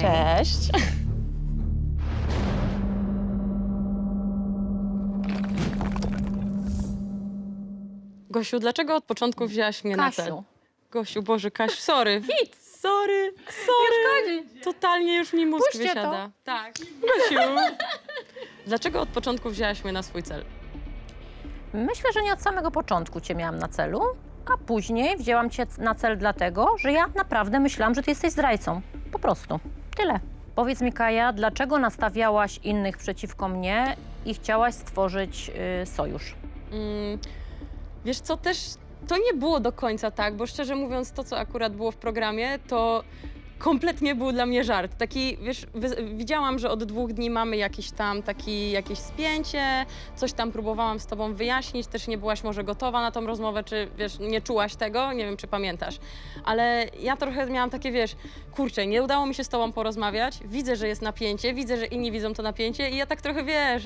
Cześć. Gosiu, dlaczego od początku wzięłaś mnie na cel? Kasiu. Gosiu, Boże, Kaś, sorry. Hit. Sorry, sorry. Totalnie już mi mózg Puśćcie to. wysiada. Tak. Gosiu. Dlaczego od początku wzięłaś mnie na swój cel? Myślę, że nie od samego początku Cię miałam na celu, a później wzięłam Cię na cel dlatego, że ja naprawdę myślałam, że Ty jesteś zdrajcą. Po prostu. Tyle. Powiedz mi, Kaja, dlaczego nastawiałaś innych przeciwko mnie i chciałaś stworzyć y, sojusz? Mm, wiesz co, też to nie było do końca tak, bo szczerze mówiąc, to co akurat było w programie, to kompletnie był dla mnie żart. Taki, wiesz, widziałam, że od dwóch dni mamy jakiś tam taki, jakieś spięcie, coś tam próbowałam z tobą wyjaśnić, też nie byłaś może gotowa na tą rozmowę, czy wiesz, nie czułaś tego, nie wiem, czy pamiętasz. Ale ja trochę miałam takie, wiesz, kurczę, nie udało mi się z tobą porozmawiać, widzę, że jest napięcie, widzę, że inni widzą to napięcie i ja tak trochę, wiesz,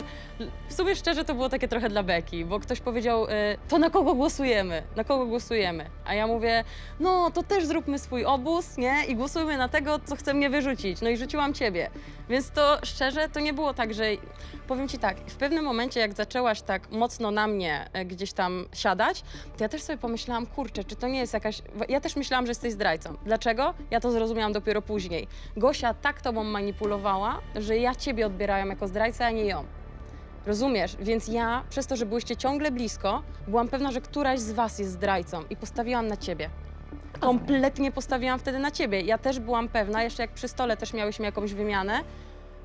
w sumie szczerze to było takie trochę dla beki, bo ktoś powiedział, y, to na kogo głosujemy, na kogo głosujemy, a ja mówię, no to też zróbmy swój obóz, nie, i głosujmy na tego, co chce mnie wyrzucić, no i rzuciłam ciebie, więc to szczerze, to nie było tak, że, powiem ci tak, w pewnym momencie jak zaczęłaś tak mocno na mnie e, gdzieś tam siadać, to ja też sobie pomyślałam, kurczę, czy to nie jest jakaś, ja też myślałam, że jesteś zdrajcą. Dlaczego? Ja to zrozumiałam dopiero później. Gosia tak tobą manipulowała, że ja ciebie odbierałam jako zdrajcę, a nie ją. Rozumiesz? Więc ja, przez to, że byłyście ciągle blisko, byłam pewna, że któraś z was jest zdrajcą i postawiłam na ciebie. Kompletnie postawiłam wtedy na ciebie. Ja też byłam pewna, jeszcze jak przy stole też miałyśmy jakąś wymianę,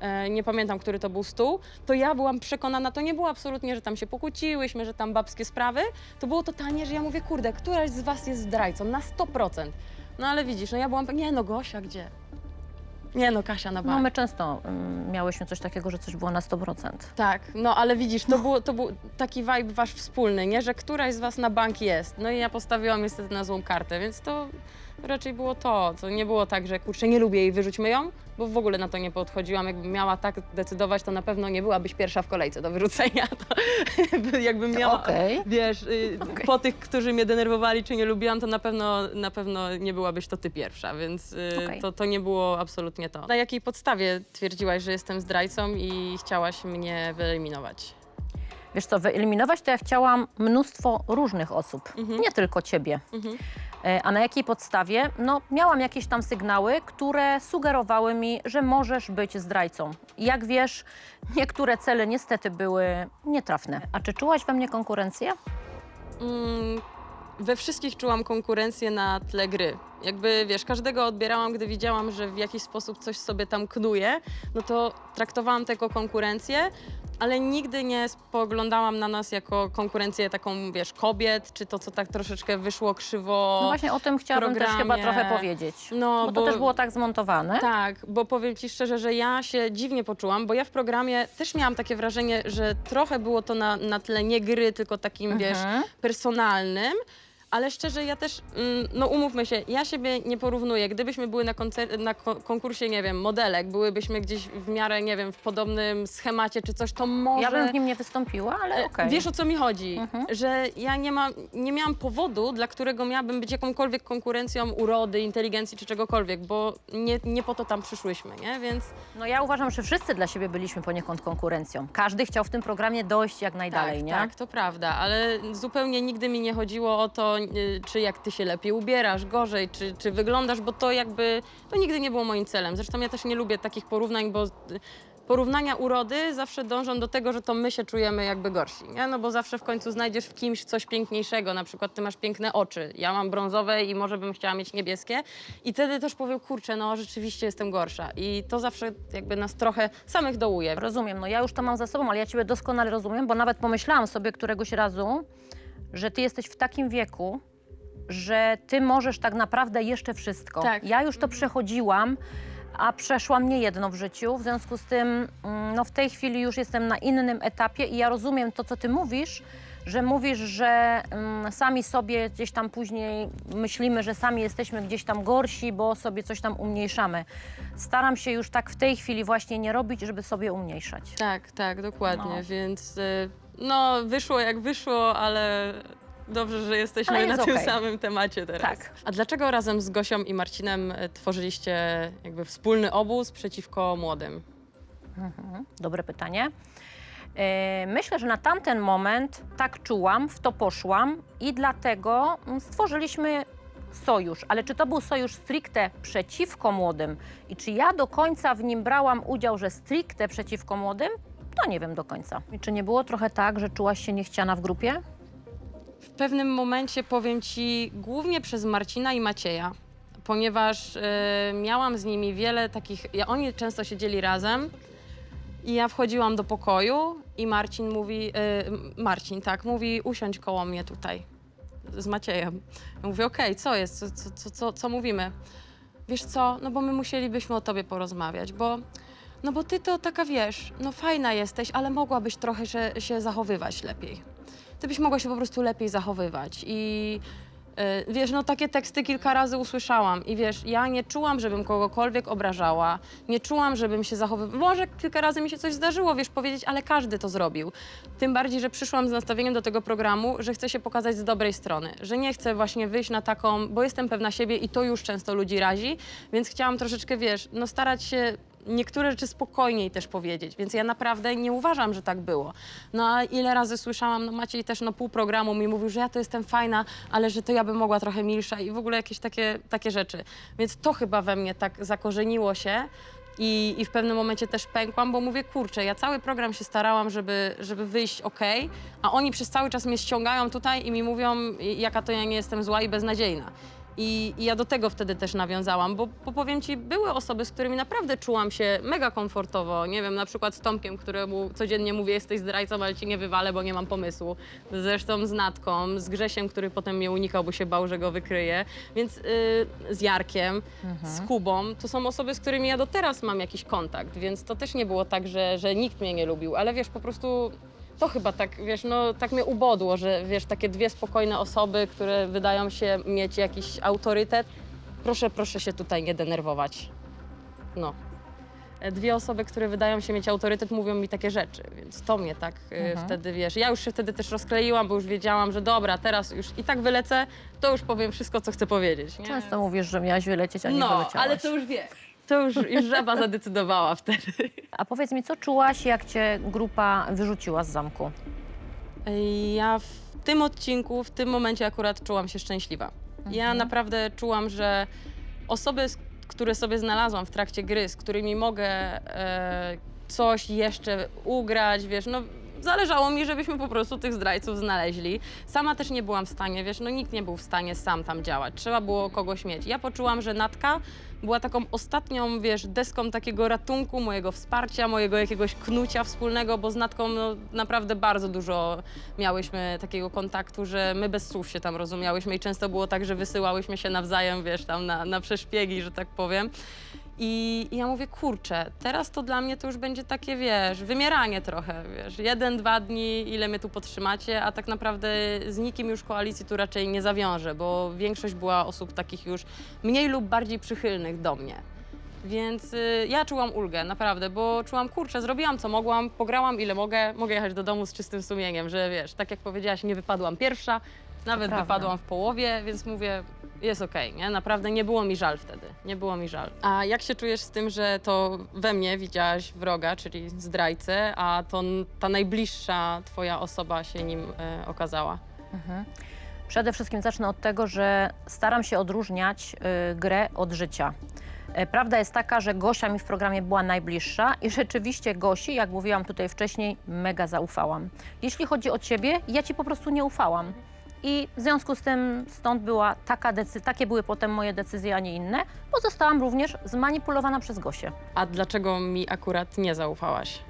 e, nie pamiętam, który to był stół, to ja byłam przekonana, to nie było absolutnie, że tam się pokłóciłyśmy, że tam babskie sprawy, to było totalnie, że ja mówię, kurde, któraś z was jest zdrajcą, na 100%. No ale widzisz, no ja byłam, pe- nie no Gosia, gdzie? Nie no, Kasia na bank. No my często ym, miałyśmy coś takiego, że coś było na 100%. Tak, no ale widzisz, to, było, to był taki vibe wasz wspólny, nie? Że któraś z was na bank jest. No i ja postawiłam niestety na złą kartę, więc to raczej było to. To nie było tak, że kurczę, nie lubię jej, wyrzućmy ją, bo w ogóle na to nie podchodziłam. Jakbym miała tak decydować, to na pewno nie byłabyś pierwsza w kolejce do wyrzucenia. To jakbym miała, Okej. wiesz, y, Okej. po tych, którzy mnie denerwowali czy nie lubiłam, to na pewno, na pewno nie byłabyś to ty pierwsza, więc y, Okej. to, to nie było absolutnie to. Na jakiej podstawie twierdziłaś, że jestem zdrajcą i chciałaś mnie wyeliminować? Wiesz co, wyeliminować to ja chciałam mnóstwo różnych osób, Mhm. nie tylko ciebie. Mhm. E, A na jakiej podstawie? No, miałam jakieś tam sygnały, które sugerowały mi, że możesz być zdrajcą. Jak wiesz, niektóre cele niestety były nietrafne. A czy czułaś we mnie konkurencję? Mm, we wszystkich czułam konkurencję na tle gry. Jakby, wiesz, każdego odbierałam, gdy widziałam, że w jakiś sposób coś sobie tam knuje, no to traktowałam to jako konkurencję, ale nigdy nie spoglądałam na nas jako konkurencję taką, wiesz, kobiet, czy to, co tak troszeczkę wyszło krzywo. No właśnie o tym chciałabym też chyba programie. trochę powiedzieć. No, bo to też było tak zmontowane. Tak, bo powiem ci szczerze, że ja się dziwnie poczułam, bo ja w programie też miałam takie wrażenie, że trochę było to na, na tle nie gry, tylko takim, wiesz, Mhm. personalnym. Ale szczerze, ja też, mm, no umówmy się, ja siebie nie porównuję. Gdybyśmy były na, koncer- na ko- konkursie, nie wiem, modelek, byłybyśmy gdzieś w miarę, nie wiem, w podobnym schemacie czy coś, to może... Ja bym w nim nie wystąpiła, ale E, okej. Wiesz o co mi chodzi? Mhm. Że ja nie, ma, nie miałam powodu, dla którego miałabym być jakąkolwiek konkurencją urody, inteligencji czy czegokolwiek, bo nie, nie po to tam przyszłyśmy, nie? Więc No ja uważam, że wszyscy dla siebie byliśmy poniekąd konkurencją. Każdy chciał w tym programie dojść jak najdalej, tak, nie? tak, to prawda, ale zupełnie nigdy mi nie chodziło o to, czy jak ty się lepiej ubierasz, gorzej, czy, czy wyglądasz, bo to jakby, to nigdy nie było moim celem. Zresztą ja też nie lubię takich porównań, bo y, porównania urody zawsze dążą do tego, że to my się czujemy jakby gorsi, nie? No bo zawsze w końcu znajdziesz w kimś coś piękniejszego, na przykład ty masz piękne oczy, ja mam brązowe i może bym chciała mieć niebieskie i wtedy też powiem, kurczę, no rzeczywiście jestem gorsza i to zawsze jakby nas trochę samych dołuje. Rozumiem, no ja już to mam za sobą, ale ja ciebie doskonale rozumiem, bo nawet pomyślałam sobie któregoś razu, że ty jesteś w takim wieku, że ty możesz tak naprawdę jeszcze wszystko. Tak. Ja już to przechodziłam, a przeszłam nie jedno w życiu, w związku z tym mm, no w tej chwili już jestem na innym etapie i ja rozumiem to, co ty mówisz, że mówisz, że mm, sami sobie gdzieś tam później myślimy, że sami jesteśmy gdzieś tam gorsi, bo sobie coś tam umniejszamy. Staram się już tak w tej chwili właśnie nie robić, żeby sobie umniejszać. Tak, tak, dokładnie, No. więc y, no wyszło jak wyszło, ale dobrze, że jesteśmy Ale na jest tym okej. samym temacie teraz. Tak. A dlaczego razem z Gosią i Marcinem e, tworzyliście jakby wspólny obóz przeciwko młodym? Mhm, dobre pytanie. E, Myślę, że na tamten moment tak czułam, w to poszłam i dlatego mm, stworzyliśmy sojusz. Ale czy to był sojusz stricte przeciwko młodym i czy ja do końca w nim brałam udział, że stricte przeciwko młodym? To nie wiem do końca. I czy nie było trochę tak, że czułaś się niechciana w grupie? W pewnym momencie powiem ci głównie przez Marcina i Macieja, ponieważ e, miałam z nimi wiele takich. Ja, oni często siedzieli razem i ja wchodziłam do pokoju i Marcin mówi. E, Marcin, tak, mówi, usiądź koło mnie tutaj z Maciejem. Ja mówię, okej, co jest, co, co, co, co mówimy? Wiesz co, no bo my musielibyśmy o tobie porozmawiać, bo. No bo ty to taka wiesz, no fajna jesteś, ale mogłabyś trochę się, się zachowywać lepiej ty byś mogła się po prostu lepiej zachowywać. I y, wiesz, no takie teksty kilka razy usłyszałam i wiesz, ja nie czułam, żebym kogokolwiek obrażała, nie czułam, żebym się zachowywała. Może kilka razy mi się coś zdarzyło, wiesz, powiedzieć, ale każdy to zrobił. Tym bardziej, że przyszłam z nastawieniem do tego programu, że chcę się pokazać z dobrej strony, że nie chcę właśnie wyjść na taką, bo jestem pewna siebie i to już często ludzi razi, więc chciałam troszeczkę, wiesz, no starać się niektóre rzeczy spokojniej też powiedzieć, więc ja naprawdę nie uważam, że tak było. No a ile razy słyszałam, no Maciej też no pół programu mi mówił, że ja to jestem fajna, ale że to ja bym mogła trochę milsza i w ogóle jakieś takie, takie rzeczy. Więc to chyba we mnie tak zakorzeniło się i, i w pewnym momencie też pękłam, bo mówię, kurczę, ja cały program się starałam, żeby, żeby wyjść ok, a oni przez cały czas mnie ściągają tutaj i mi mówią, jaka to ja nie jestem zła i beznadziejna. I, I ja do tego wtedy też nawiązałam, bo, bo powiem ci, były osoby, z którymi naprawdę czułam się mega komfortowo. Nie wiem, na przykład z Tomkiem, któremu codziennie mówię, jesteś zdrajcą, ale ci nie wywalę, bo nie mam pomysłu. Zresztą z Natką, z Grzesiem, który potem mnie unikał, bo się bał, że go wykryje. Więc y, z Jarkiem, z Kubą, to są osoby, z którymi ja do teraz mam jakiś kontakt, więc to też nie było tak, że, że nikt mnie nie lubił, ale wiesz, po prostu to chyba tak, wiesz, no tak mnie ubodło, że wiesz, takie dwie spokojne osoby, które wydają się mieć jakiś autorytet, proszę, proszę się tutaj nie denerwować. No. E, Dwie osoby, które wydają się mieć autorytet, mówią mi takie rzeczy, więc to mnie tak y, Mhm. wtedy, wiesz, ja już się wtedy też rozkleiłam, bo już wiedziałam, że dobra, teraz już i tak wylecę, to już powiem wszystko, co chcę powiedzieć, nie? Często mówisz, że miałaś wylecieć, a nie No, wyleciałaś. ale to już wiesz. To już, już żaba zadecydowała wtedy. A powiedz mi, co czułaś, jak cię grupa wyrzuciła z zamku? Ja w tym odcinku, w tym momencie akurat czułam się szczęśliwa. Ja Mhm. naprawdę czułam, że osoby, które sobie znalazłam w trakcie gry, z którymi mogę e, coś jeszcze ugrać, wiesz, no zależało mi, żebyśmy po prostu tych zdrajców znaleźli. Sama też nie byłam w stanie, wiesz, no nikt nie był w stanie sam tam działać. Trzeba było kogoś mieć. Ja poczułam, że Natka była taką ostatnią, wiesz, deską takiego ratunku, mojego wsparcia, mojego jakiegoś knucia wspólnego, bo z Natką no, naprawdę bardzo dużo miałyśmy takiego kontaktu, że my bez słów się tam rozumiałyśmy i często było tak, że wysyłałyśmy się nawzajem, wiesz, tam na, na przeszpiegi, że tak powiem. I, I ja mówię, kurczę, teraz to dla mnie to już będzie takie, wiesz, wymieranie trochę, wiesz, jeden, dwa dni, ile mnie tu podtrzymacie, a tak naprawdę z nikim już koalicji tu raczej nie zawiążę, bo większość była osób takich już mniej lub bardziej przychylnych do mnie. Więc y, ja czułam ulgę, naprawdę, bo czułam, kurczę, zrobiłam co mogłam, pograłam ile mogę, mogę jechać do domu z czystym sumieniem, że wiesz, tak jak powiedziałaś, nie wypadłam pierwsza, nawet wypadłam w połowie, więc mówię, jest okej, nie? Naprawdę nie było mi żal wtedy, nie było mi żal. A jak się czujesz z tym, że to we mnie widziałaś wroga, czyli zdrajcę, a to n- ta najbliższa twoja osoba się nim e, okazała? Mhm. Przede wszystkim zacznę od tego, że staram się odróżniać y, grę od życia. E, Prawda jest taka, że Gosia mi w programie była najbliższa i rzeczywiście Gosi, jak mówiłam tutaj wcześniej, mega zaufałam. Jeśli chodzi o ciebie, ja ci po prostu nie ufałam. I w związku z tym stąd była taka decyzja, takie były potem moje decyzje, a nie inne, bo zostałam również zmanipulowana przez Gosię. A dlaczego mi akurat nie zaufałaś?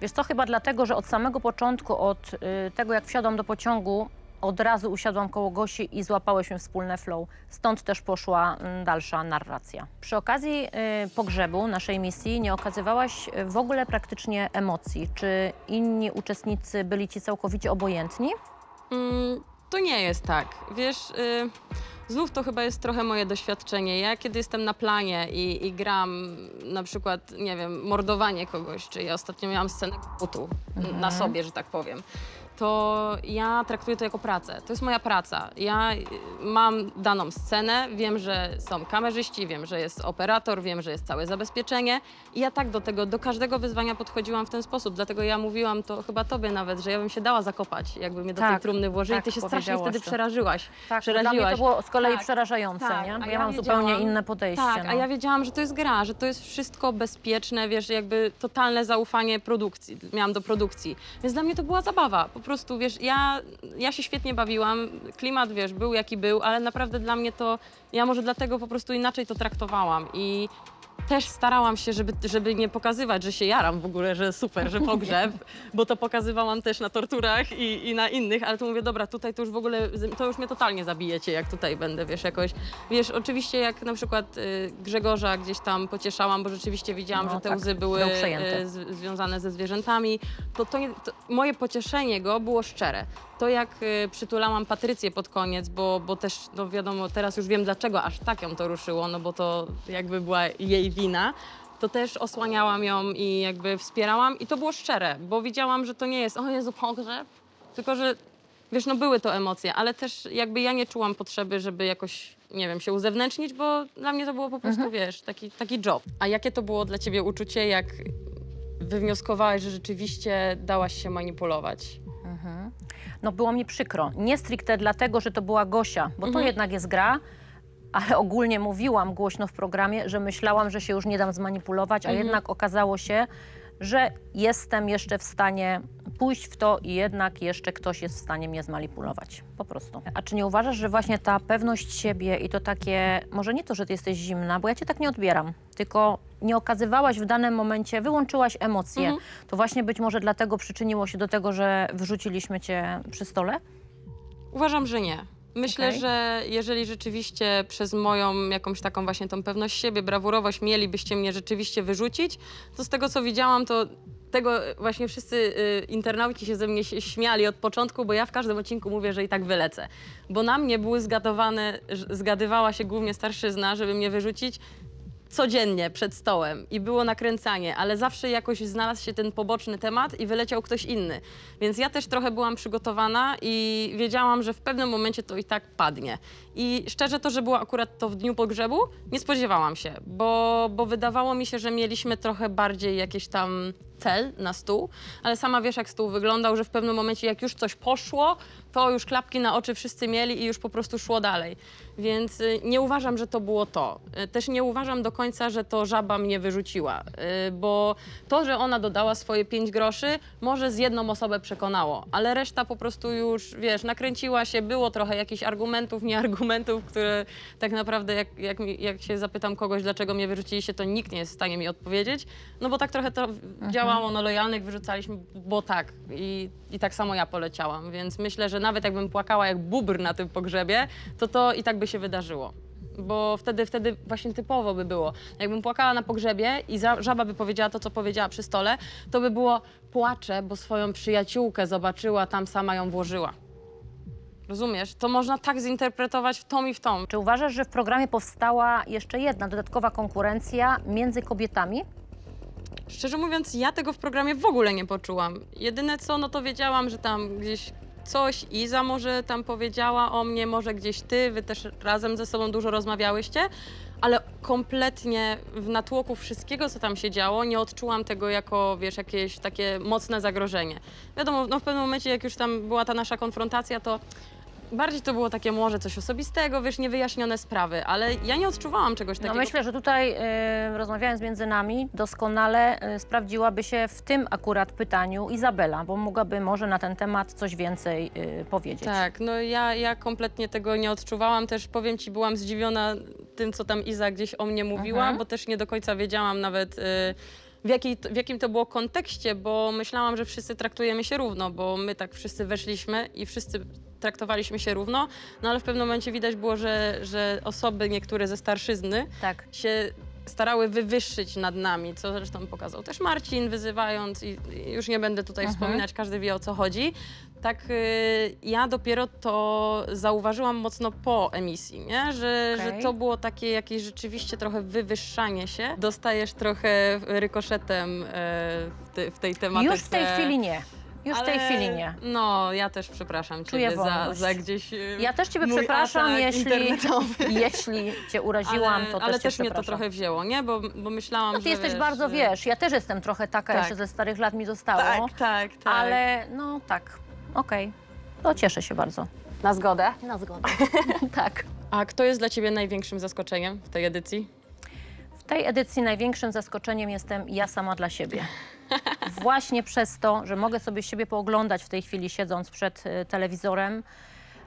Wiesz co, chyba dlatego, że od samego początku, od y, tego jak wsiadłam do pociągu, od razu usiadłam koło Gosi i złapałyśmy wspólne flow. Stąd też poszła mm, dalsza narracja. Przy okazji y, pogrzebu naszej misji nie okazywałaś w ogóle praktycznie emocji. Czy inni uczestnicy byli ci całkowicie obojętni? Mm, to nie jest tak. Wiesz, y, znów to chyba jest trochę moje doświadczenie. Ja kiedy jestem na planie i, i gram na przykład, nie wiem, mordowanie kogoś, czy ja ostatnio miałam scenę butu na sobie, że tak powiem. To ja traktuję to jako pracę. To jest moja praca. Ja y, mam daną scenę, wiem, że są kamerzyści, wiem, że jest operator, wiem, że jest całe zabezpieczenie i ja tak do tego, do każdego wyzwania podchodziłam w ten sposób. Dlatego ja mówiłam to chyba tobie nawet, że ja bym się dała zakopać, jakby mnie do tej Tak, trumny włożyli. tak Ty się strasznie wtedy to. przerażyłaś. Tak, dla mnie przeraziłaś. to było z kolei Tak, przerażające, tak, nie? Bo ja, ja mam zupełnie inne podejście. Tak, no. a ja wiedziałam, że to jest gra, że to jest wszystko bezpieczne, wiesz, jakby totalne zaufanie produkcji, miałam do produkcji. Więc dla mnie to była zabawa. Po prostu, wiesz, ja, ja się świetnie bawiłam, klimat, wiesz, był jaki był, ale naprawdę dla mnie to, ja może dlatego po prostu inaczej to traktowałam i też starałam się, żeby, żeby nie pokazywać, że się jaram w ogóle, że super, że pogrzeb, bo to pokazywałam też na torturach i, i na innych, ale tu mówię, dobra, tutaj to już w ogóle, to już mnie totalnie zabijecie, jak tutaj będę, wiesz, jakoś. Wiesz, oczywiście jak na przykład y, Grzegorza gdzieś tam pocieszałam, bo rzeczywiście widziałam, No że te tak, łzy były y, z, związane ze zwierzętami, to, to, nie, to moje pocieszenie go było szczere. To jak y, przytulałam Patrycję pod koniec, bo, bo też, no wiadomo, teraz już wiem dlaczego aż tak ją to ruszyło, no bo to jakby była jej wina, to też osłaniałam ją i jakby wspierałam i to było szczere, bo widziałam, że to nie jest, o Jezu, pogrzeb, tylko że wiesz, no były to emocje, ale też jakby ja nie czułam potrzeby, żeby jakoś, nie wiem, się uzewnętrznić, bo dla mnie to było po prostu, wiesz, taki, taki job. A jakie to było dla ciebie uczucie, jak wywnioskowałaś, że rzeczywiście dałaś się manipulować? Mhm. No było mi przykro. Nie stricte dlatego, że to była Gosia, bo to Mhm. jednak jest gra, ale ogólnie mówiłam głośno w programie, że myślałam, że się już nie dam zmanipulować, a Mhm. jednak okazało się, że jestem jeszcze w stanie pójść w to i jednak jeszcze ktoś jest w stanie mnie zmanipulować. Po prostu. A czy nie uważasz, że właśnie ta pewność siebie i to takie, może nie to, że ty jesteś zimna, bo ja cię tak nie odbieram, tylko nie okazywałaś w danym momencie, wyłączyłaś emocje. Mhm. To właśnie być może dlatego przyczyniło się do tego, że wyrzuciliśmy cię przy stole? Uważam, że nie. Myślę, Okej. że jeżeli rzeczywiście przez moją jakąś taką właśnie tą pewność siebie, brawurowość mielibyście mnie rzeczywiście wyrzucić, to z tego co widziałam, to tego właśnie wszyscy y, internauci się ze mnie śmiali od początku, bo ja w każdym odcinku mówię, że i tak wylecę. Bo na mnie były zgadywane, ż- zgadywała się głównie starszyzna, żeby mnie wyrzucić codziennie przed stołem i było nakręcanie, ale zawsze jakoś znalazł się ten poboczny temat i wyleciał ktoś inny. Więc ja też trochę byłam przygotowana i wiedziałam, że w pewnym momencie to i tak padnie. I szczerze to, że było akurat to w dniu pogrzebu, nie spodziewałam się, bo, bo wydawało mi się, że mieliśmy trochę bardziej jakieś tam cel na stół, ale sama wiesz, jak stół wyglądał, że w pewnym momencie, jak już coś poszło, to już klapki na oczy wszyscy mieli i już po prostu szło dalej. Więc y, nie uważam, że to było to. Y, Też nie uważam do końca, że to żaba mnie wyrzuciła, y, bo to, że ona dodała swoje pięć groszy, może z jedną osobę przekonało, ale reszta po prostu już, wiesz, nakręciła się, było trochę jakichś argumentów, nie argumentów, które tak naprawdę, jak, jak, mi- jak się zapytam kogoś, dlaczego mnie wyrzuciliście, to nikt nie jest w stanie mi odpowiedzieć, no bo tak trochę to działało, no lojalnych wyrzucaliśmy, bo tak i, i tak samo ja poleciałam, więc myślę, że nawet jakbym płakała jak bubr na tym pogrzebie, to to i tak by się wydarzyło. Bo wtedy, wtedy właśnie typowo by było. Jakbym płakała na pogrzebie i żaba by powiedziała to, co powiedziała przy stole, to by było płaczę, bo swoją przyjaciółkę zobaczyła, tam sama ją włożyła. Rozumiesz? To można tak zinterpretować w tom i w tom. Czy uważasz, że w programie powstała jeszcze jedna dodatkowa konkurencja między kobietami? Szczerze mówiąc, ja tego w programie w ogóle nie poczułam. Jedyne co, no to wiedziałam, że tam gdzieś coś Iza może tam powiedziała o mnie, może gdzieś ty, wy też razem ze sobą dużo rozmawiałyście, ale kompletnie w natłoku wszystkiego, co tam się działo, nie odczułam tego jako, wiesz, jakieś takie mocne zagrożenie. Wiadomo, no w pewnym momencie, jak już tam była ta nasza konfrontacja, to bardziej to było takie może coś osobistego, wiesz, niewyjaśnione sprawy, ale ja nie odczuwałam czegoś No takiego. myślę, że tutaj y, rozmawiając między nami, doskonale y, sprawdziłaby się w tym akurat pytaniu Izabela, bo mogłaby może na ten temat coś więcej y, powiedzieć. Tak, no ja, ja kompletnie tego nie odczuwałam. Też powiem ci, byłam zdziwiona tym, co tam Iza gdzieś o mnie mówiła, Mhm. bo też nie do końca wiedziałam nawet. y, w, jakiej, w jakim to było kontekście, bo myślałam, że wszyscy traktujemy się równo, bo my tak wszyscy weszliśmy i wszyscy traktowaliśmy się równo, no ale w pewnym momencie widać było, że, że osoby niektóre ze starszyzny Tak. się starały wywyższyć nad nami, co zresztą pokazał też Marcin, wyzywając i i już nie będę tutaj Mhm. wspominać, każdy wie o co chodzi. Tak y, ja dopiero to zauważyłam mocno po emisji, nie? Że, Okej. że to było takie jakieś rzeczywiście trochę wywyższanie się. Dostajesz trochę rykoszetem e, w, te, w tej tematyce. Już w tej chwili nie. Już w tej Ale- chwili nie. No, ja też przepraszam Czuję ciebie za, wolność. za gdzieś... e, Ja też Ciebie mój przepraszam, atak jeśli, internetowy. jeśli Cię uraziłam, ale, to też ale cię też mnie to przepraszam. trochę wzięło, nie? Bo, bo myślałam, No ty że jesteś wiesz, bardzo, że- wiesz, ja też jestem trochę taka, Tak. jeszcze ze starych lat mi zostało, Tak, tak, tak. ale no tak, okej, to cieszę się bardzo. Na zgodę. Na zgodę. tak. A kto jest dla ciebie największym zaskoczeniem w tej edycji? W tej edycji największym zaskoczeniem jestem ja sama dla siebie. Właśnie przez to, że mogę sobie siebie pooglądać w tej chwili siedząc przed e, telewizorem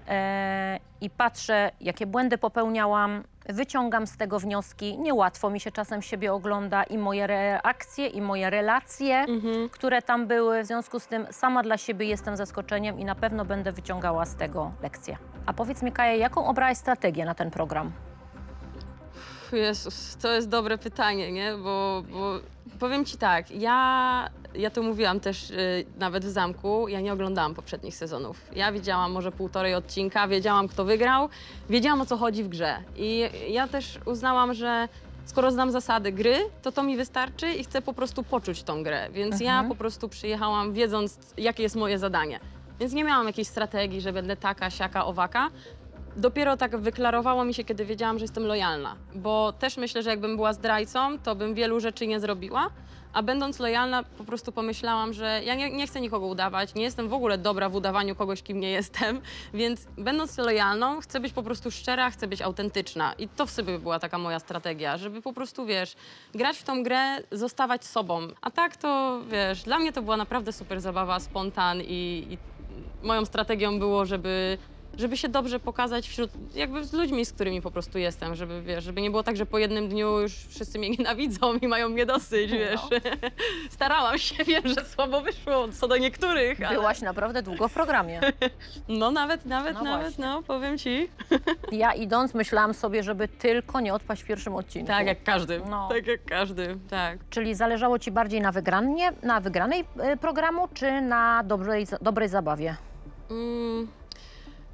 e, i patrzę, jakie błędy popełniałam, wyciągam z tego wnioski. Niełatwo mi się czasem siebie ogląda i moje reakcje, i moje relacje, Mhm. które tam były. W związku z tym sama dla siebie jestem zaskoczeniem i na pewno będę wyciągała z tego lekcje. A powiedz mi, Kaja, jaką obrałaś strategię na ten program? Jezus, to jest dobre pytanie, nie? Bo, bo powiem ci tak, ja, ja to mówiłam też y, nawet w zamku, ja nie oglądałam poprzednich sezonów. Ja widziałam może półtorej odcinka, wiedziałam kto wygrał, wiedziałam o co chodzi w grze. I ja też uznałam, że skoro znam zasady gry, to to mi wystarczy i chcę po prostu poczuć tą grę. Więc ja Mhm. po prostu przyjechałam wiedząc, jakie jest moje zadanie. Więc nie miałam jakiejś strategii, że będę taka, siaka, owaka. Dopiero tak wyklarowało mi się, kiedy wiedziałam, że jestem lojalna. Bo też myślę, że jakbym była zdrajcą, to bym wielu rzeczy nie zrobiła. A będąc lojalna, po prostu pomyślałam, że ja nie, nie chcę nikogo udawać, nie jestem w ogóle dobra w udawaniu kogoś, kim nie jestem, więc będąc lojalną, chcę być po prostu szczera, chcę być autentyczna. I to w sobie była taka moja strategia, żeby po prostu, wiesz, grać w tą grę, zostawać sobą. A tak to, wiesz, dla mnie to była naprawdę super zabawa, spontan i, i moją strategią było, żeby żeby się dobrze pokazać wśród, jakby z ludźmi, z którymi po prostu jestem, żeby, wiesz, żeby nie było tak, że po jednym dniu już wszyscy mnie nienawidzą i mają mnie dosyć, No. wiesz. Starałam się, wiem, że słabo wyszło co do niektórych, ale... Byłaś naprawdę długo w programie. No nawet, nawet, No nawet, właśnie. no, powiem ci. Ja idąc myślałam sobie, żeby tylko nie odpaść w pierwszym odcinku. Tak jak każdy, No. tak jak każdy, tak. Czyli zależało Ci bardziej na, wygranie, na wygranej y, programu, czy na dobrej, dobrej zabawie? Mm,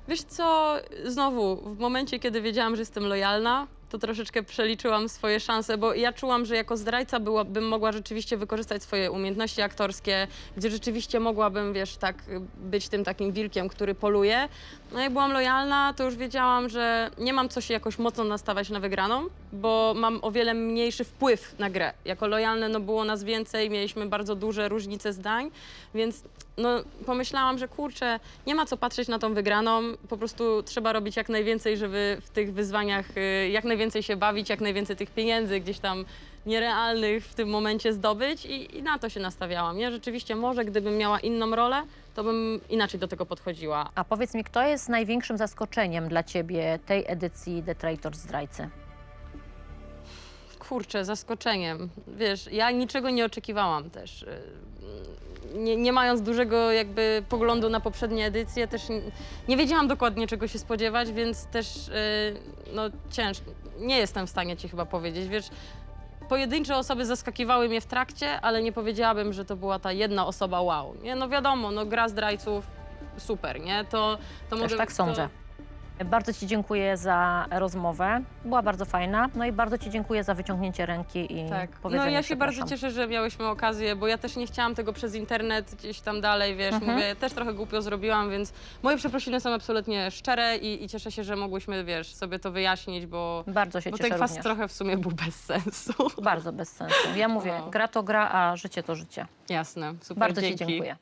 wiesz co, znowu, w momencie, kiedy wiedziałam, że jestem lojalna, to troszeczkę przeliczyłam swoje szanse, bo ja czułam, że jako zdrajca była, bym mogła rzeczywiście wykorzystać swoje umiejętności aktorskie, gdzie rzeczywiście mogłabym, wiesz, tak być tym takim wilkiem, który poluje. No jak byłam lojalna, to już wiedziałam, że nie mam co się jakoś mocno nastawać na wygraną, bo mam o wiele mniejszy wpływ na grę. Jako lojalne, no było nas więcej, mieliśmy bardzo duże różnice zdań, więc no, pomyślałam, że kurczę, nie ma co patrzeć na tą wygraną, po prostu trzeba robić jak najwięcej, żeby w tych wyzwaniach y, jak najwięcej się bawić, jak najwięcej tych pieniędzy gdzieś tam nierealnych w tym momencie zdobyć i, i na to się nastawiałam. Nie, rzeczywiście może gdybym miała inną rolę, to bym inaczej do tego podchodziła. A powiedz mi, kto jest największym zaskoczeniem dla Ciebie tej edycji The Traitor Zdrajcy? Kurczę, zaskoczeniem. Wiesz, ja niczego nie oczekiwałam też. Y, Nie, nie mając dużego jakby poglądu na poprzednie edycje, też nie, nie wiedziałam dokładnie czego się spodziewać, więc też y, no ciężko. Nie jestem w stanie ci chyba powiedzieć. Wiesz, pojedyncze osoby zaskakiwały mnie w trakcie, ale nie powiedziałabym, że to była ta jedna osoba wow. Nie, no wiadomo, no gra zdrajców super, nie? To, to Też mogę, tak sądzę. Bardzo Ci dziękuję za rozmowę. Była bardzo fajna. No i bardzo Ci dziękuję za wyciągnięcie ręki i Tak. powiedzenie No ja się bardzo cieszę, że miałyśmy okazję, bo ja też nie chciałam tego przez internet gdzieś tam dalej, wiesz, Mhm. mówię, też trochę głupio zrobiłam, więc moje przeprosiny są absolutnie szczere i, i cieszę się, że mogłyśmy, wiesz, sobie to wyjaśnić, bo, Bardzo się bo cieszę ten kwas również. trochę w sumie był bez sensu. Bardzo bez sensu. Ja mówię, No. gra to gra, a życie to życie. Jasne, super, Bardzo Ci dzięki. dziękuję.